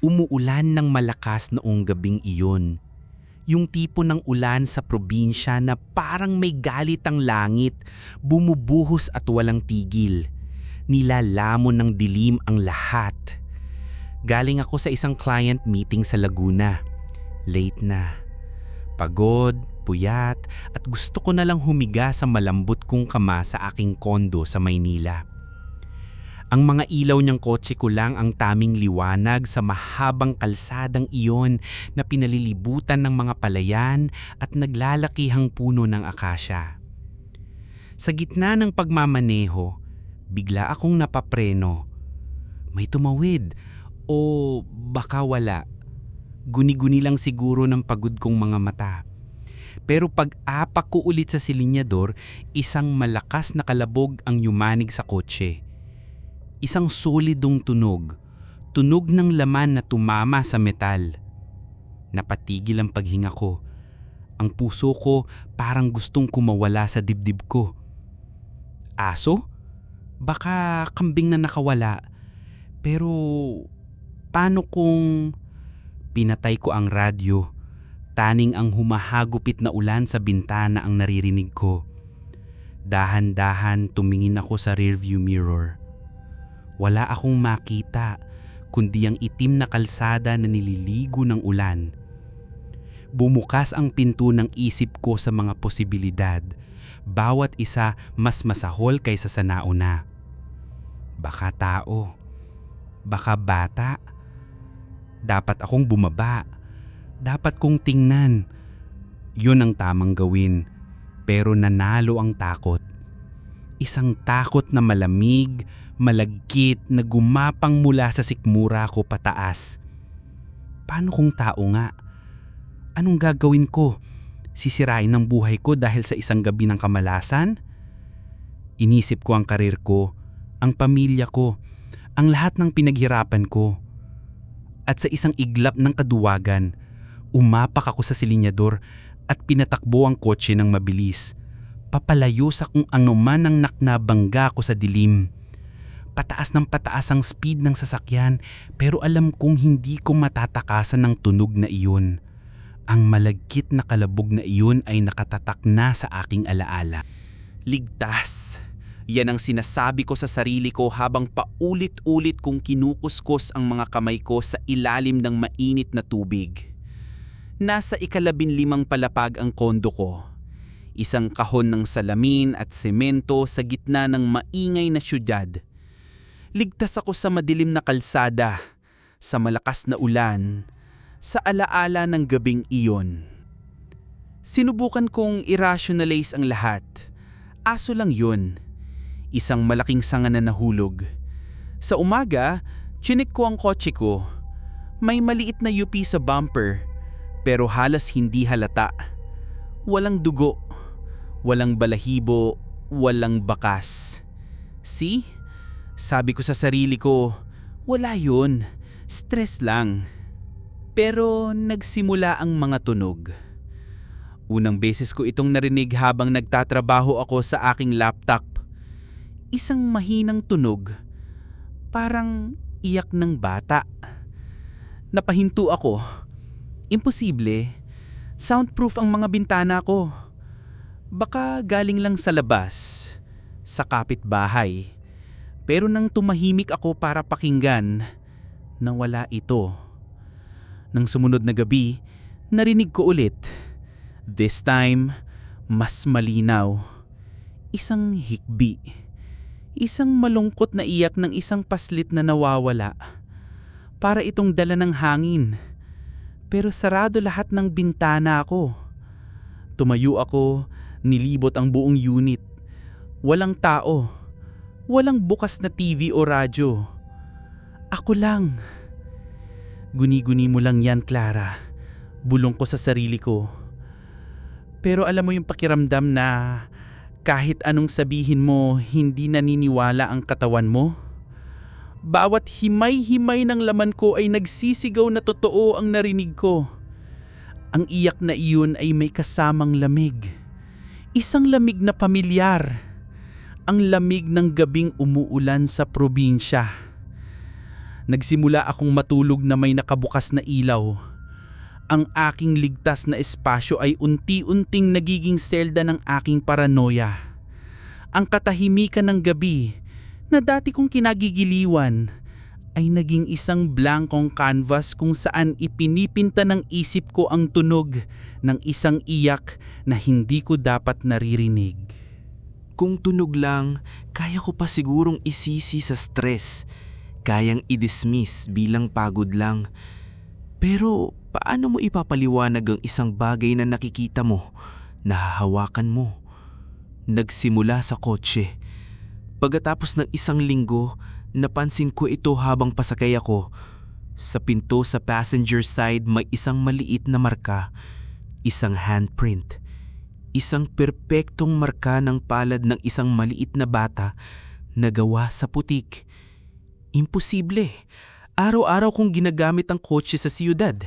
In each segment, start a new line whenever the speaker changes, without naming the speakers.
Umuulan ng malakas noong gabing iyon. Yung tipo ng ulan sa probinsya na parang may galit ang langit, bumubuhos at walang tigil. Nilalamon ng dilim ang lahat. Galing ako sa isang client meeting sa Laguna. Late na. Pagod, puyat, at gusto ko na lang humiga sa malambot kong kama sa aking kondo sa Maynila. Ang mga ilaw niyang kotse ko lang ang taming liwanag sa mahabang kalsadang iyon na pinalilibutan ng mga palayan at naglalakihang puno ng akasya. Sa gitna ng pagmamaneho, bigla akong napapreno. May tumawid o baka wala. Guni-guni lang siguro ng pagod kong mga mata. Pero pag-apak ko ulit sa silinyador, isang malakas na kalabog ang yumanig sa kotse. Isang solidong tunog, tunog ng laman na tumama sa metal. Napatigil ang paghinga ko. Ang puso ko parang gustong kumawala sa dibdib ko. Aso? Baka kambing na nakawala. Pero paano kung pinatay ko ang radyo? Taning ang humahagupit na ulan sa bintana ang naririnig ko. Dahan-dahan tumingin ako sa rearview mirror. Wala akong makita kundi ang itim na kalsada na nililigo ng ulan. Bumukas ang pinto ng isip ko sa mga posibilidad, bawat isa mas masahol kaysa sa nauna. Baka tao, baka bata. Dapat akong bumaba, dapat kong tingnan. Yun ang tamang gawin, pero nanalo ang takot. Isang takot na malamig, malagkit na gumapang mula sa sikmura ko pataas. Paano kung tao nga? Anong gagawin ko? Sisirain ang buhay ko dahil sa isang gabi ng kamalasan? Inisip ko ang karir ko, ang pamilya ko, ang lahat ng pinaghirapan ko. At sa isang iglap ng kaduwagan, umapak ako sa silinyador at pinatakbo ang kotse ng mabilis. Papalayo sa kung anuman ang naknabangga ko sa dilim. Pataas ng pataas ang speed ng sasakyan pero alam kong hindi ko matatakasan ng tunog na iyon. Ang malagkit na kalabog na iyon ay nakatatak na sa aking alaala. Ligtas. Yan ang sinasabi ko sa sarili ko habang paulit-ulit kong kinukuskus ang mga kamay ko sa ilalim ng mainit na tubig. Nasa ikalabin limang palapag ang kondo ko. Isang kahon ng salamin at semento sa gitna ng maingay na syudad Ligtas ako sa madilim na kalsada, sa malakas na ulan, sa alaala ng gabing iyon. Sinubukan kong irrationalize ang lahat. Aso lang yun. Isang malaking sanga na nahulog. Sa umaga, chinik ko ang kotse ko. May maliit na UP sa bumper, pero halos hindi halata. Walang dugo, walang balahibo, walang bakas. See? Sabi ko sa sarili ko, wala yun, stress lang. Pero nagsimula ang mga tunog. Unang beses ko itong narinig habang nagtatrabaho ako sa aking laptop. Isang mahinang tunog, parang iyak ng bata. Napahinto ako. Imposible. Soundproof ang mga bintana ko. Baka galing lang sa labas, sa kapitbahay. Pero nang tumahimik ako para pakinggan, nang wala ito. Nang sumunod na gabi, narinig ko ulit. This time, mas malinaw. Isang hikbi. Isang malungkot na iyak ng isang paslit na nawawala. Para itong dala ng hangin. Pero sarado lahat ng bintana ako. Tumayo ako, nilibot ang buong unit. Walang tao. Walang bukas na TV o radyo. Ako lang. Guni-guni mo lang yan, Clara. Bulong ko sa sarili ko. Pero alam mo yung pakiramdam na kahit anong sabihin mo, hindi naniniwala ang katawan mo? Bawat himay-himay ng laman ko ay nagsisigaw na totoo ang narinig ko. Ang iyak na iyon ay may kasamang lamig. Isang lamig na pamilyar ang lamig ng gabing umuulan sa probinsya.
Nagsimula akong matulog na may nakabukas na ilaw. Ang aking ligtas na espasyo ay unti-unting nagiging selda ng aking paranoia. Ang katahimikan ng gabi na dati kong kinagigiliwan ay naging isang blankong canvas kung saan ipinipinta ng isip ko ang tunog ng isang iyak na hindi ko dapat naririnig.
Kung tunog lang, kaya ko pa sigurong isisi sa stress. Kayang i-dismiss bilang pagod lang. Pero paano mo ipapaliwanag ang isang bagay na nakikita mo, nahahawakan mo? Nagsimula sa kotse. Pagkatapos ng isang linggo, napansin ko ito habang pasakay ako. Sa pinto sa passenger side may isang maliit na marka, isang handprint. Isang perpektong marka ng palad ng isang maliit na bata na gawa sa putik. Imposible. Araw-araw kong ginagamit ang kotse sa siyudad.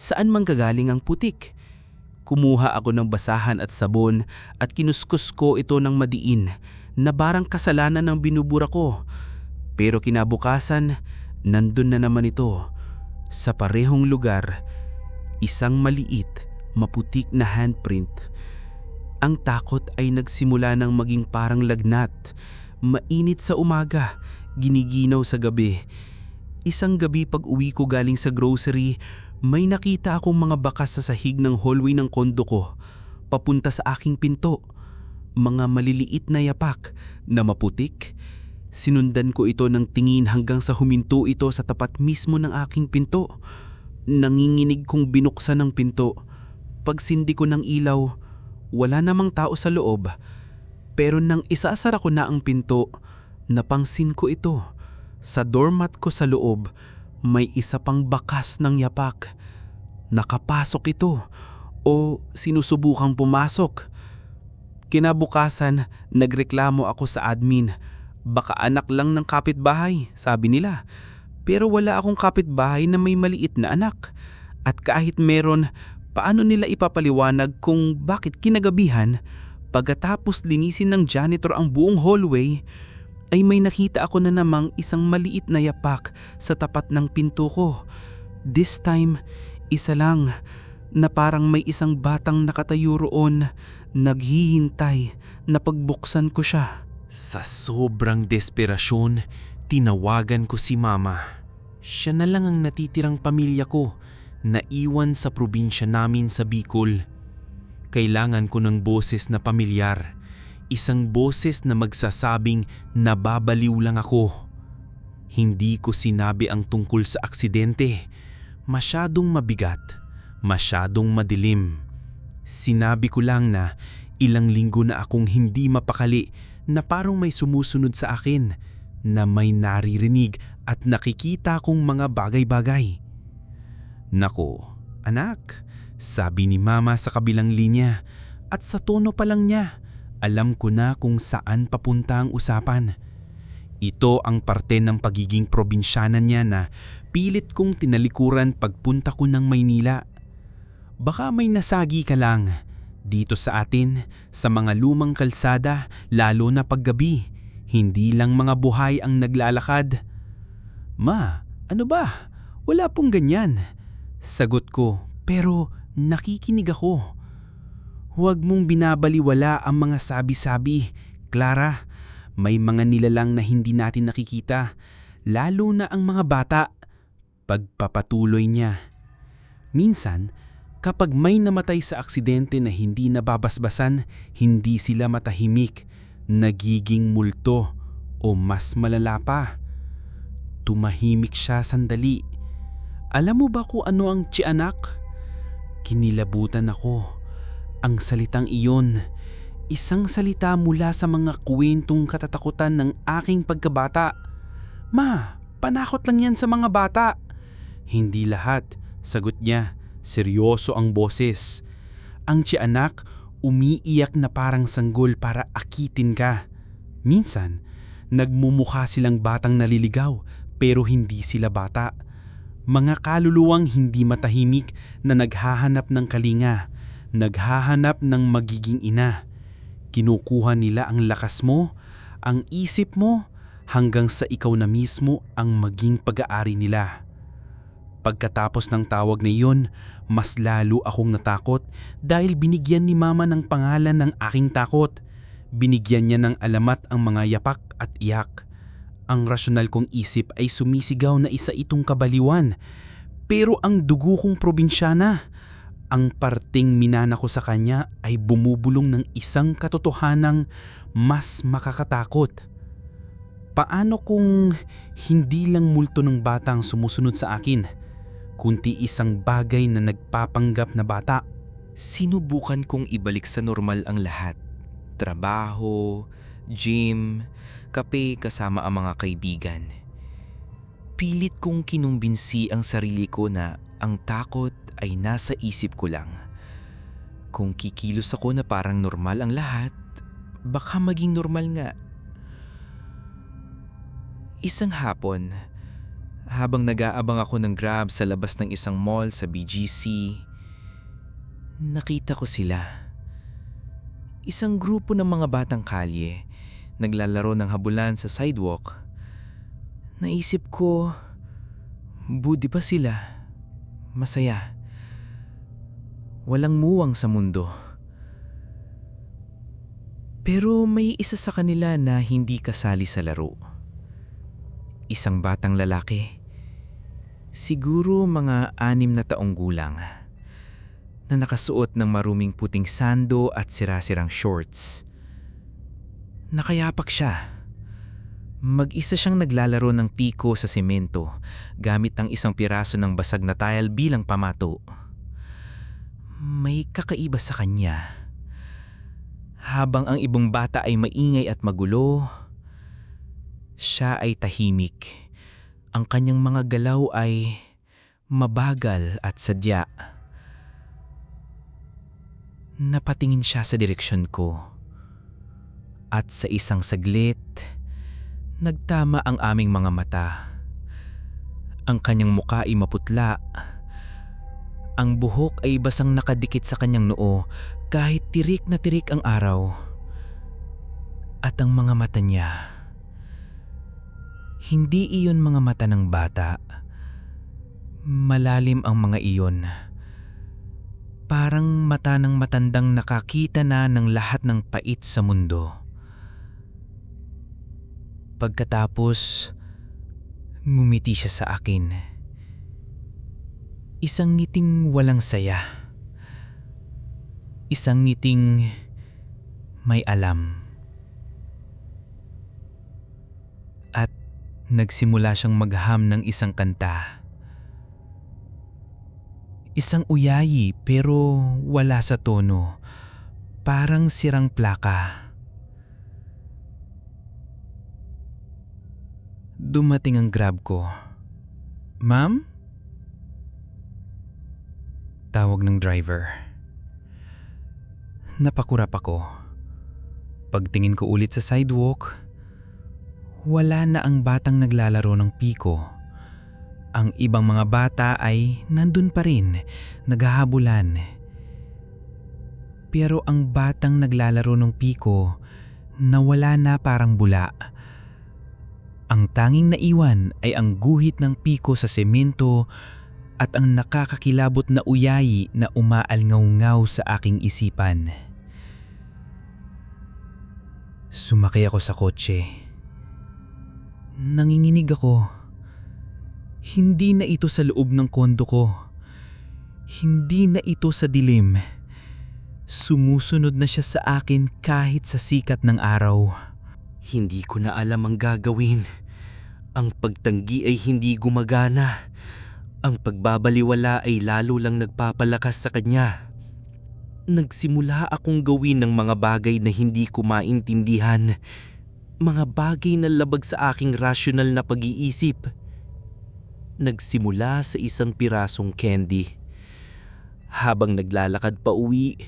Saan man gagaling ang putik? Kumuha ako ng basahan at sabon at kinuskus ko ito ng madiin na barang kasalanan ng binubura ko. Pero kinabukasan, nandun na naman ito. Sa parehong lugar, isang maliit, maputik na handprint. Ang takot ay nagsimula ng maging parang lagnat. Mainit sa umaga, giniginaw sa gabi. Isang gabi pag uwi ko galing sa grocery, may nakita akong mga bakas sa sahig ng hallway ng kondo ko, papunta sa aking pinto. Mga maliliit na yapak na maputik. Sinundan ko ito ng tingin hanggang sa huminto ito sa tapat mismo ng aking pinto. Nanginginig kong binuksan ng pinto. Pagsindi ko ng ilaw, wala namang tao sa loob. Pero nang isasara ko na ang pinto, napangsin ko ito. Sa doormat ko sa loob, may isa pang bakas ng yapak. Nakapasok ito o sinusubukang pumasok. Kinabukasan, nagreklamo ako sa admin. Baka anak lang ng kapitbahay, sabi nila. Pero wala akong kapitbahay na may maliit na anak. At kahit meron, paano nila ipapaliwanag kung bakit kinagabihan pagkatapos linisin ng janitor ang buong hallway ay may nakita ako na namang isang maliit na yapak sa tapat ng pinto ko. This time, isa lang na parang may isang batang nakatayo roon naghihintay na pagbuksan ko siya. Sa sobrang desperasyon, tinawagan ko si mama. Siya na lang ang natitirang pamilya ko na iwan sa probinsya namin sa Bicol. Kailangan ko ng boses na pamilyar. Isang boses na magsasabing nababaliw lang ako. Hindi ko sinabi ang tungkol sa aksidente. Masyadong mabigat. Masyadong madilim. Sinabi ko lang na ilang linggo na akong hindi mapakali na parang may sumusunod sa akin na may naririnig at nakikita kong mga bagay-bagay. Nako, anak, sabi ni mama sa kabilang linya at sa tono pa lang niya, alam ko na kung saan papunta ang usapan. Ito ang parte ng pagiging probinsyana niya na pilit kong tinalikuran pagpunta ko ng Maynila. Baka may nasagi ka lang dito sa atin sa mga lumang kalsada lalo na paggabi. Hindi lang mga buhay ang naglalakad. Ma, ano ba? Wala pong ganyan. Sagot ko, pero nakikinig ako. Huwag mong binabaliwala ang mga sabi-sabi. Clara, may mga nilalang na hindi natin nakikita, lalo na ang mga bata. Pagpapatuloy niya. Minsan, kapag may namatay sa aksidente na hindi nababasbasan, hindi sila matahimik, nagiging multo o mas malala pa. Tumahimik siya sandali. Alam mo ba kung ano ang tiyanak? Kinilabutan ako. Ang salitang iyon, isang salita mula sa mga kwentong katatakutan ng aking pagkabata. Ma, panakot lang yan sa mga bata. Hindi lahat, sagot niya. Seryoso ang boses. Ang tiyanak, umiiyak na parang sanggol para akitin ka. Minsan, nagmumukha silang batang naliligaw pero hindi sila bata. Mga kaluluwang hindi matahimik na naghahanap ng kalinga, naghahanap ng magiging ina. Kinukuha nila ang lakas mo, ang isip mo,
hanggang sa ikaw na mismo ang maging pag-aari nila. Pagkatapos ng tawag na iyon, mas lalo akong natakot dahil binigyan ni mama ng pangalan ng aking takot. Binigyan niya ng alamat ang mga yapak at iyak. Ang rasyonal kong isip ay sumisigaw na isa itong kabaliwan. Pero ang dugo kong probinsyana, ang parting minana ko sa kanya ay bumubulong ng isang katotohanang mas makakatakot. Paano kung hindi lang multo ng bata ang sumusunod sa akin, kundi isang bagay na nagpapanggap na bata?
Sinubukan kong ibalik sa normal ang lahat. Trabaho, gym, kape kasama ang mga kaibigan. Pilit kong kinumbinsi ang sarili ko na ang takot ay nasa isip ko lang. Kung kikilos ako na parang normal ang lahat, baka maging normal nga. Isang hapon, habang nag-aabang ako ng grab sa labas ng isang mall sa BGC, nakita ko sila. Isang grupo ng mga batang kalye, naglalaro ng habulan sa sidewalk. Naisip ko, budi pa sila. Masaya. Walang muwang sa mundo. Pero may isa sa kanila na hindi kasali sa laro. Isang batang lalaki. Siguro mga anim na taong gulang na nakasuot ng maruming puting sando at sirasirang shorts. Nakayapak siya. Mag-isa siyang naglalaro ng piko sa semento gamit ang isang piraso ng basag na tile bilang pamato. May kakaiba sa kanya. Habang ang ibang bata ay maingay at magulo, siya ay tahimik. Ang kanyang mga galaw ay mabagal at sadya. Napatingin siya sa direksyon ko. At sa isang saglit, nagtama ang aming mga mata. Ang kanyang muka ay maputla. Ang buhok ay basang nakadikit sa kanyang noo kahit tirik na tirik ang araw. At ang mga mata niya, hindi iyon mga mata ng bata. Malalim ang mga iyon. Parang mata ng matandang nakakita na ng lahat ng pait sa mundo. Pagkatapos, ngumiti siya sa akin. Isang ngiting walang saya. Isang ngiting may alam. Nagsimula siyang magham ng isang kanta. Isang uyayi pero wala sa tono. Parang sirang plaka. Dumating ang grab ko. Ma'am? Tawag ng driver. Napakurap ako. Pagtingin ko ulit sa sidewalk, wala na ang batang naglalaro ng piko. Ang ibang mga bata ay nandun pa rin, naghahabulan. Pero ang batang naglalaro ng piko, nawala na parang bula. Ang tanging naiwan ay ang guhit ng piko sa semento at ang nakakakilabot na uyayi na umaalngaw-ngaw sa aking isipan. Sumakay ako sa kotse. Nanginginig ako. Hindi na ito sa loob ng kondo ko. Hindi na ito sa dilim. Sumusunod na siya sa akin kahit sa sikat ng araw.
Hindi ko na alam ang gagawin. Ang pagtanggi ay hindi gumagana. Ang pagbabaliwala ay lalo lang nagpapalakas sa kanya. Nagsimula akong gawin ng mga bagay na hindi ko maintindihan. Mga bagay na labag sa aking rasyonal na pag-iisip. Nagsimula sa isang pirasong candy. Habang naglalakad pa uwi,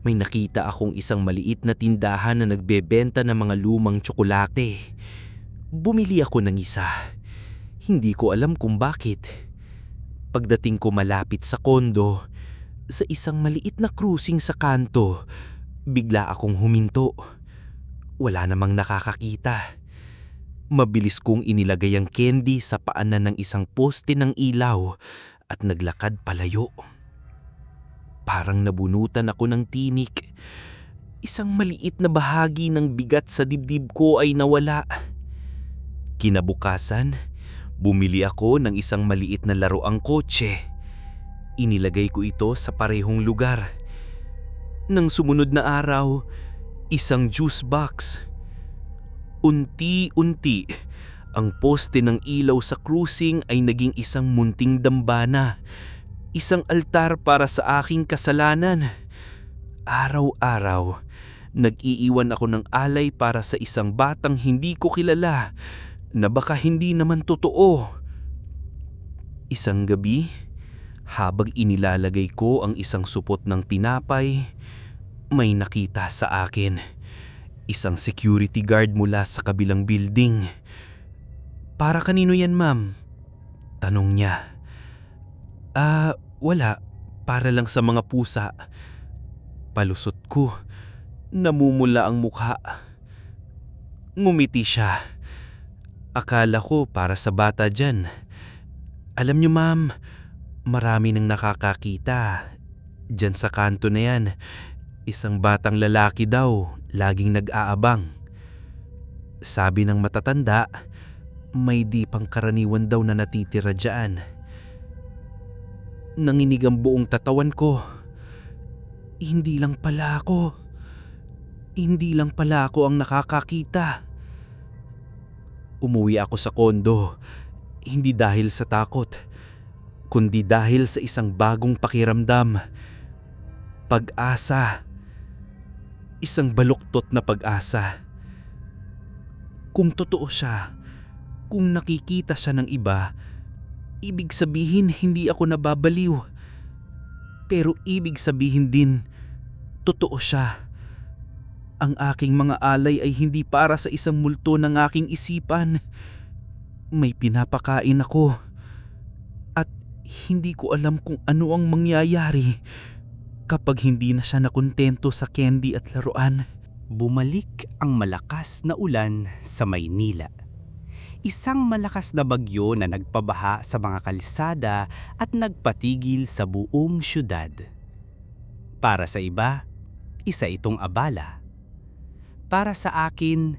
may nakita akong isang maliit na tindahan na nagbebenta ng mga lumang tsokolate. Bumili ako ng isa. Hindi ko alam kung bakit. Pagdating ko malapit sa kondo, sa isang maliit na cruising sa kanto, bigla akong huminto. Wala namang nakakakita. Mabilis kong inilagay ang candy sa paanan ng isang poste ng ilaw at naglakad palayo. Parang nabunutan ako ng tinik. Isang maliit na bahagi ng bigat sa dibdib ko ay nawala. Kinabukasan, bumili ako ng isang maliit na laruang kotse. Inilagay ko ito sa parehong lugar. Nang sumunod na araw, isang juice box. Unti-unti, ang poste ng ilaw sa cruising ay naging isang munting dambana. Isang altar para sa aking kasalanan. Araw-araw, nag-iiwan ako ng alay para sa isang batang hindi ko kilala na baka hindi naman totoo. Isang gabi, habang inilalagay ko ang isang supot ng tinapay, may nakita sa akin. Isang security guard mula sa kabilang building. Para kanino yan ma'am? Tanong niya. Ah, wala. Para lang sa mga pusa. Palusot ko. Namumula ang mukha. Ngumiti siya. Akala ko para sa bata dyan. Alam niyo ma'am, marami nang nakakakita. Diyan sa kanto na yan. Isang batang lalaki daw, laging nag-aabang. Sabi ng matatanda, may di pang karaniwan daw na natitira dyan. Nanginig ang buong tatawan ko. Hindi lang pala ako. Hindi lang pala ako ang nakakakita. Umuwi ako sa kondo, hindi dahil sa takot, kundi dahil sa isang bagong pakiramdam. Pag-asa isang baluktot na pag-asa. Kung totoo siya, kung nakikita siya ng iba, ibig sabihin hindi ako nababaliw. Pero ibig sabihin din, totoo siya. Ang aking mga alay ay hindi para sa isang multo ng aking isipan. May pinapakain ako. At hindi ko alam kung ano ang mangyayari kapag hindi na siya nakontento sa candy at laruan.
Bumalik ang malakas na ulan sa Maynila. Isang malakas na bagyo na nagpabaha sa mga kalsada at nagpatigil sa buong syudad. Para sa iba, isa itong abala. Para sa akin,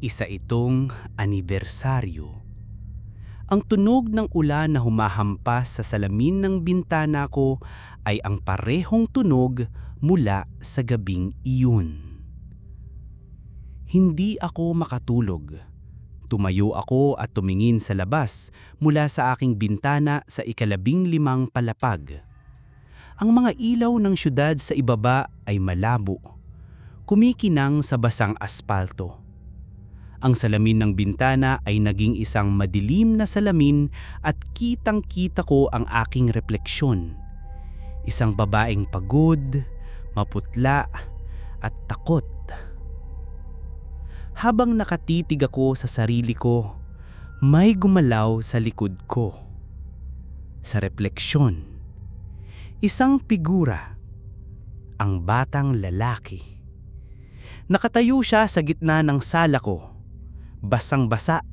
isa itong anibersaryo. Ang tunog ng ulan na humahampas sa salamin ng bintana ko ay ang parehong tunog mula sa gabing iyon. Hindi ako makatulog. Tumayo ako at tumingin sa labas mula sa aking bintana sa ikalabing limang palapag. Ang mga ilaw ng syudad sa ibaba ay malabo. Kumikinang sa basang aspalto. Ang salamin ng bintana ay naging isang madilim na salamin at kitang-kita ko ang aking refleksyon. Isang babaeng pagod, maputla at takot. Habang nakatitig ako sa sarili ko, may gumalaw sa likod ko. Sa refleksyon, isang figura, ang batang lalaki. Nakatayo siya sa gitna ng sala ko, basang-basa.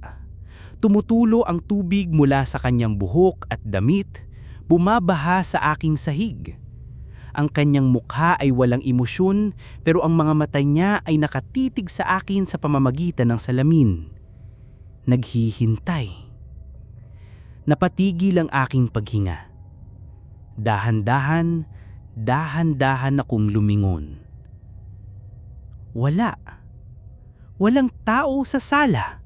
Tumutulo ang tubig mula sa kanyang buhok at damit, bumabaha sa aking sahig. Ang kanyang mukha ay walang emosyon pero ang mga mata niya ay nakatitig sa akin sa pamamagitan ng salamin. Naghihintay. Napatigil ang aking paghinga. Dahan-dahan, dahan-dahan akong lumingon. Wala. Walang tao sa sala.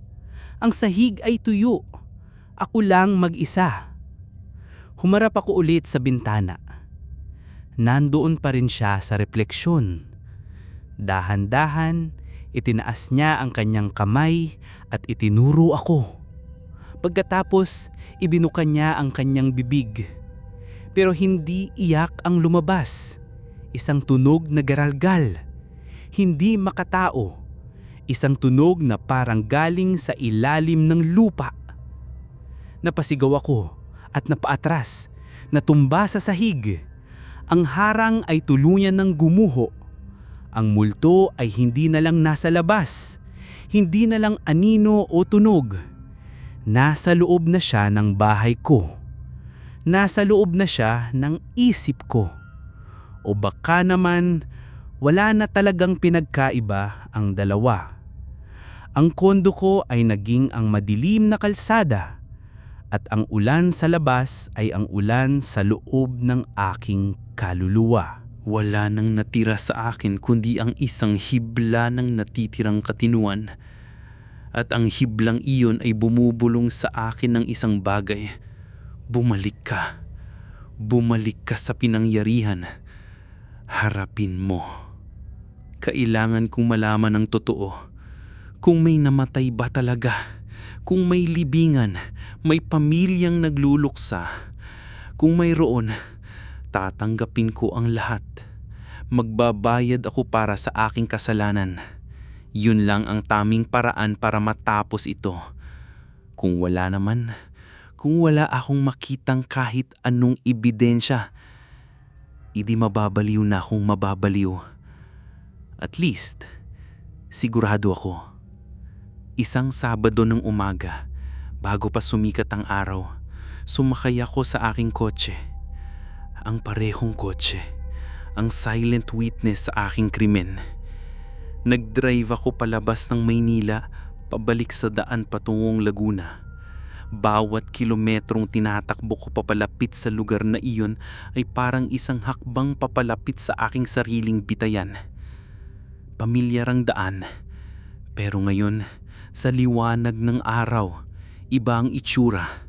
Ang sahig ay tuyo. Ako lang mag-isa. Humarap ako ulit sa bintana nandoon pa rin siya sa refleksyon. Dahan-dahan, itinaas niya ang kanyang kamay at itinuro ako. Pagkatapos, ibinukan niya ang kanyang bibig. Pero hindi iyak ang lumabas. Isang tunog na garalgal. Hindi makatao. Isang tunog na parang galing sa ilalim ng lupa. Napasigaw ako at napaatras, natumba sa sahig ang harang ay tuluyan ng gumuho. Ang multo ay hindi na lang nasa labas. Hindi na lang anino o tunog. Nasa loob na siya ng bahay ko. Nasa loob na siya ng isip ko. O baka naman wala na talagang pinagkaiba ang dalawa. Ang kondo ko ay naging ang madilim na kalsada at ang ulan sa labas ay ang ulan sa loob ng aking kaluluwa.
Wala nang natira sa akin kundi ang isang hibla ng natitirang katinuan. At ang hiblang iyon ay bumubulong sa akin ng isang bagay. Bumalik ka. Bumalik ka sa pinangyarihan. Harapin mo. Kailangan kong malaman ang totoo. Kung may namatay ba talaga. Kung may libingan, may pamilyang nagluluksa. Kung mayroon, tatanggapin ko ang lahat. Magbabayad ako para sa aking kasalanan. Yun lang ang taming paraan para matapos ito. Kung wala naman, kung wala akong makitang kahit anong ebidensya, idi mababaliw na akong mababaliw. At least, sigurado ako. Isang Sabado ng umaga, bago pa sumikat ang araw, sumakay ako sa aking kotse. Ang parehong kotse, ang silent witness sa aking krimen. Nagdrive ako palabas ng Maynila, pabalik sa daan patungong Laguna. Bawat kilometrong tinatakbo ko papalapit sa lugar na iyon ay parang isang hakbang papalapit sa aking sariling bitayan. Pamilyar ang daan, pero ngayon sa liwanag ng araw, iba ang itsura.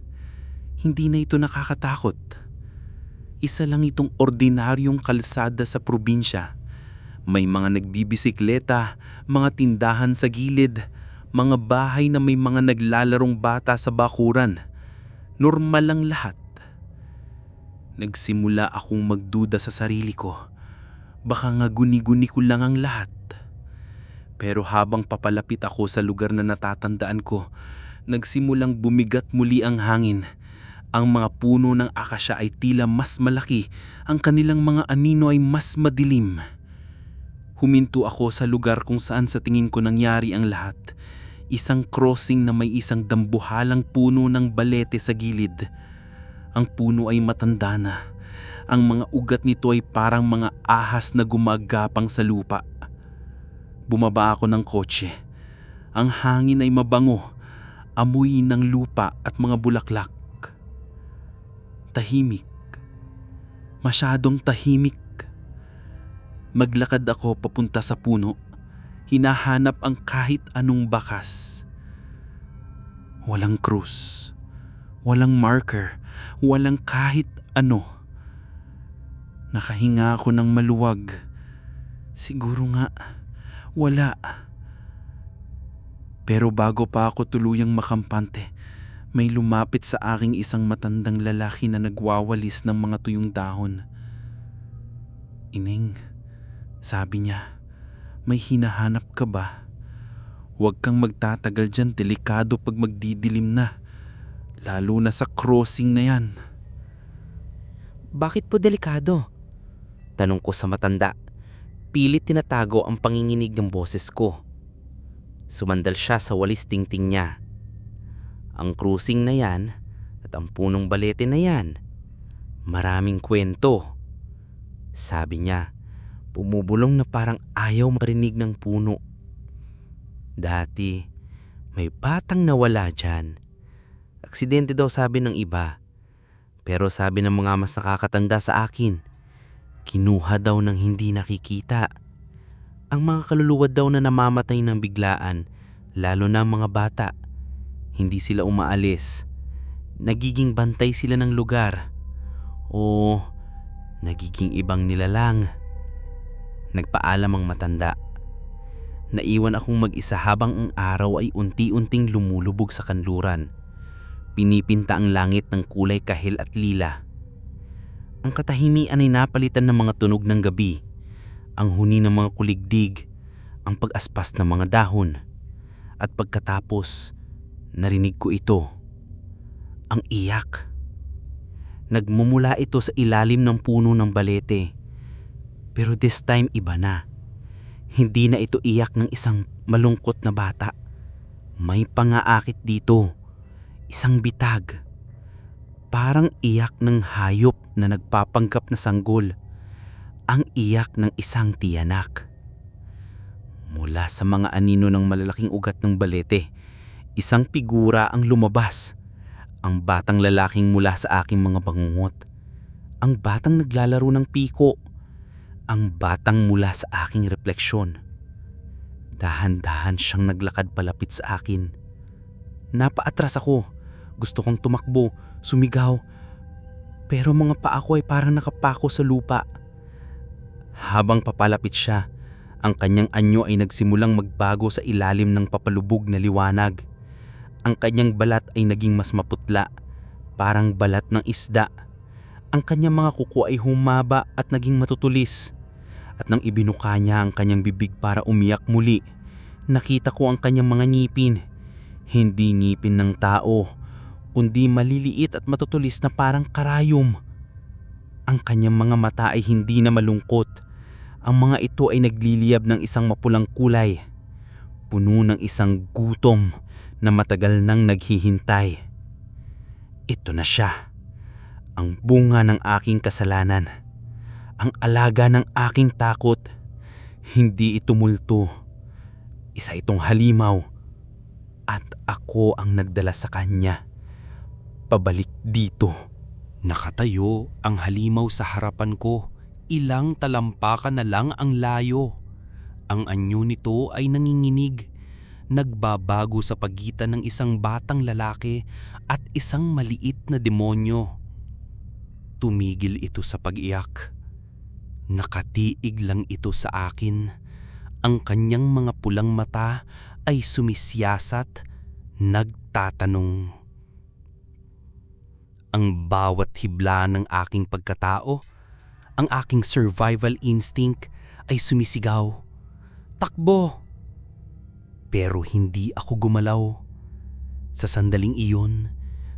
Hindi na ito nakakatakot. Isa lang itong ordinaryong kalsada sa probinsya. May mga nagbibisikleta, mga tindahan sa gilid, mga bahay na may mga naglalarong bata sa bakuran. Normal lang lahat. Nagsimula akong magduda sa sarili ko. Baka nga guni-guni ko lang ang lahat. Pero habang papalapit ako sa lugar na natatandaan ko, nagsimulang bumigat muli ang hangin. Ang mga puno ng akasya ay tila mas malaki, ang kanilang mga anino ay mas madilim. Huminto ako sa lugar kung saan sa tingin ko nangyari ang lahat. Isang crossing na may isang dambuhalang puno ng balete sa gilid. Ang puno ay matanda na. Ang mga ugat nito ay parang mga ahas na gumagapang sa lupa. Bumaba ako ng kotse. Ang hangin ay mabango, amoy ng lupa at mga bulaklak. Tahimik. Masyadong tahimik. Maglakad ako papunta sa puno. Hinahanap ang kahit anong bakas. Walang krus. Walang marker. Walang kahit ano. Nakahinga ako ng maluwag. Siguro nga, wala. Pero bago pa ako tuluyang makampante, may lumapit sa aking isang matandang lalaki na nagwawalis ng mga tuyong dahon. Ining, sabi niya, may hinahanap ka ba? Huwag kang magtatagal dyan, delikado pag magdidilim na. Lalo na sa crossing na yan.
Bakit po delikado? Tanong ko sa matanda. Pilit tinatago ang panginginig ng boses ko. Sumandal siya sa walis tingting niya. Ang cruising na yan at ang punong balete na yan, maraming kwento. Sabi niya, bumubulong na parang ayaw marinig ng puno. Dati, may batang nawala dyan. Aksidente daw sabi ng iba. Pero sabi ng mga mas nakakatanda sa akin, kinuha daw ng hindi nakikita. Ang mga kaluluwa daw na namamatay ng biglaan, lalo na ang mga bata, hindi sila umaalis. Nagiging bantay sila ng lugar. O nagiging ibang nilalang. Nagpaalam ang matanda. Naiwan akong mag-isa habang ang araw ay unti-unting lumulubog sa kanluran. Pinipinta ang langit ng kulay kahil at lila. Ang katahimian ay napalitan ng mga tunog ng gabi, ang huni ng mga kuligdig, ang pag-aspas ng mga dahon. At pagkatapos, narinig ko ito. Ang iyak. Nagmumula ito sa ilalim ng puno ng balete. Pero this time iba na. Hindi na ito iyak ng isang
malungkot na bata. May pangaakit dito. Isang bitag. Parang iyak ng hayop na nagpapanggap na sanggol. Ang iyak ng isang tiyanak. Mula sa mga anino ng malalaking ugat ng balete, isang figura ang lumabas. Ang batang lalaking mula sa aking mga bangungot. Ang batang naglalaro ng piko. Ang batang mula sa aking refleksyon. Dahan-dahan siyang naglakad palapit sa akin. Napaatras ako. Gusto kong tumakbo, sumigaw. Pero mga paa ko ay parang nakapako sa lupa. Habang papalapit siya, ang kanyang anyo ay nagsimulang magbago sa ilalim ng papalubog na liwanag. Ang kanyang balat ay naging mas maputla, parang balat ng isda. Ang kanyang mga kuko ay humaba at naging matutulis. At nang ibinuka niya ang kanyang bibig para umiyak muli, nakita ko ang kanyang mga ngipin. Hindi ngipin ng tao, kundi maliliit at matutulis na parang karayom. Ang kanyang mga mata ay hindi na malungkot. Ang mga ito ay nagliliyab ng isang mapulang kulay. Puno ng isang gutom na matagal nang naghihintay. Ito na siya. Ang bunga ng aking kasalanan. Ang alaga ng aking takot. Hindi ito multo. Isa itong halimaw. At ako ang nagdala sa kanya. Pabalik dito.
Nakatayo ang halimaw sa harapan ko. Ilang talampakan na lang ang layo. Ang anyo nito ay nanginginig. Nagbabago sa pagitan ng isang batang lalaki at isang maliit na demonyo. Tumigil ito sa pag-iyak. Nakatiig lang ito sa akin. Ang kanyang mga pulang mata ay sumisyasat, nagtatanong. Ang bawat hibla ng aking pagkatao, ang aking survival instinct ay sumisigaw. Takbo! Pero hindi ako gumalaw. Sa sandaling iyon,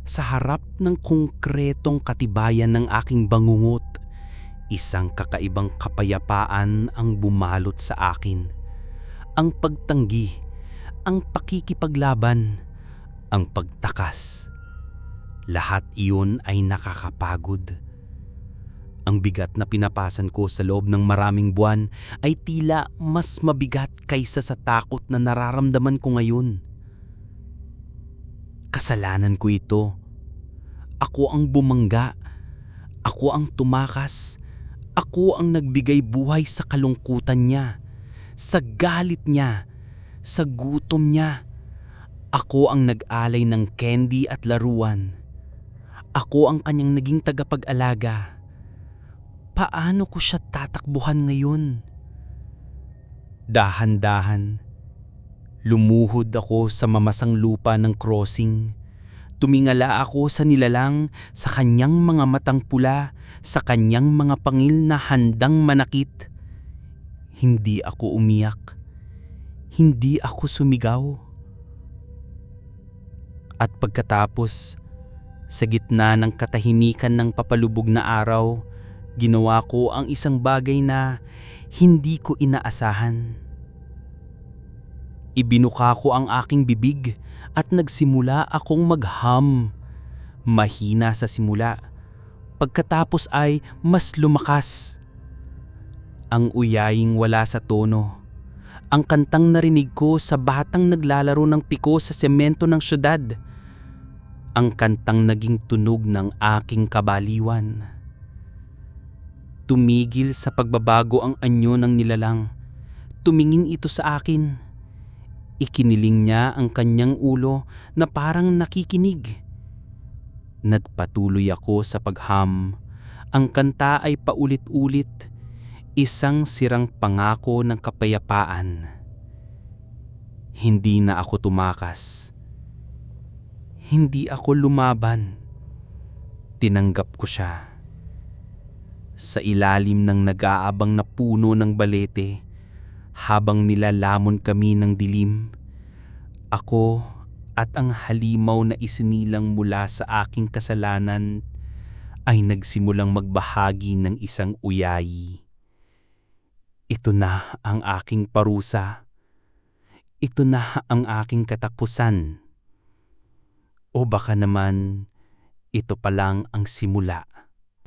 sa harap ng konkretong katibayan ng aking bangungot, isang kakaibang kapayapaan ang bumalot sa akin. Ang pagtanggi, ang pakikipaglaban, ang pagtakas. Lahat iyon ay nakakapagod. Ang bigat na pinapasan ko sa loob ng maraming buwan ay tila mas mabigat kaysa sa takot na nararamdaman ko ngayon. Kasalanan ko ito. Ako ang bumangga. Ako ang tumakas. Ako ang nagbigay buhay sa kalungkutan niya, sa galit niya, sa gutom niya. Ako ang nag-alay ng candy at laruan. Ako ang kanyang naging tagapag-alaga. Paano ko siya tatakbuhan ngayon? Dahan-dahan, lumuhod ako sa mamasang lupa ng crossing. Tumingala ako sa nilalang, sa kanyang mga matang pula, sa kanyang mga pangil na handang manakit. Hindi ako umiyak. Hindi ako sumigaw. At pagkatapos, sa gitna ng katahimikan ng papalubog na araw, ginawa ko ang isang bagay na hindi ko inaasahan. Ibinuka ko ang aking bibig at nagsimula akong magham. Mahina sa simula. Pagkatapos ay mas lumakas. Ang uyaying wala sa tono. Ang kantang narinig ko sa batang naglalaro ng piko sa semento ng syudad. Ang kantang naging tunog ng aking kabaliwan. Tumigil sa pagbabago ang anyo ng nilalang. Tumingin ito sa akin. Ikiniling niya ang kanyang ulo na parang nakikinig. Nagpatuloy ako sa pagham. Ang kanta ay paulit-ulit. Isang sirang pangako ng kapayapaan. Hindi na ako tumakas. Hindi ako lumaban. Tinanggap ko siya. Sa ilalim ng nag-aabang na puno ng balete, habang nilalamon kami ng dilim, ako at ang halimaw na isinilang mula sa aking kasalanan ay nagsimulang magbahagi ng isang uyayi. Ito na ang aking parusa.
ito na ang aking katapusan. O baka naman, ito pa lang ang simula.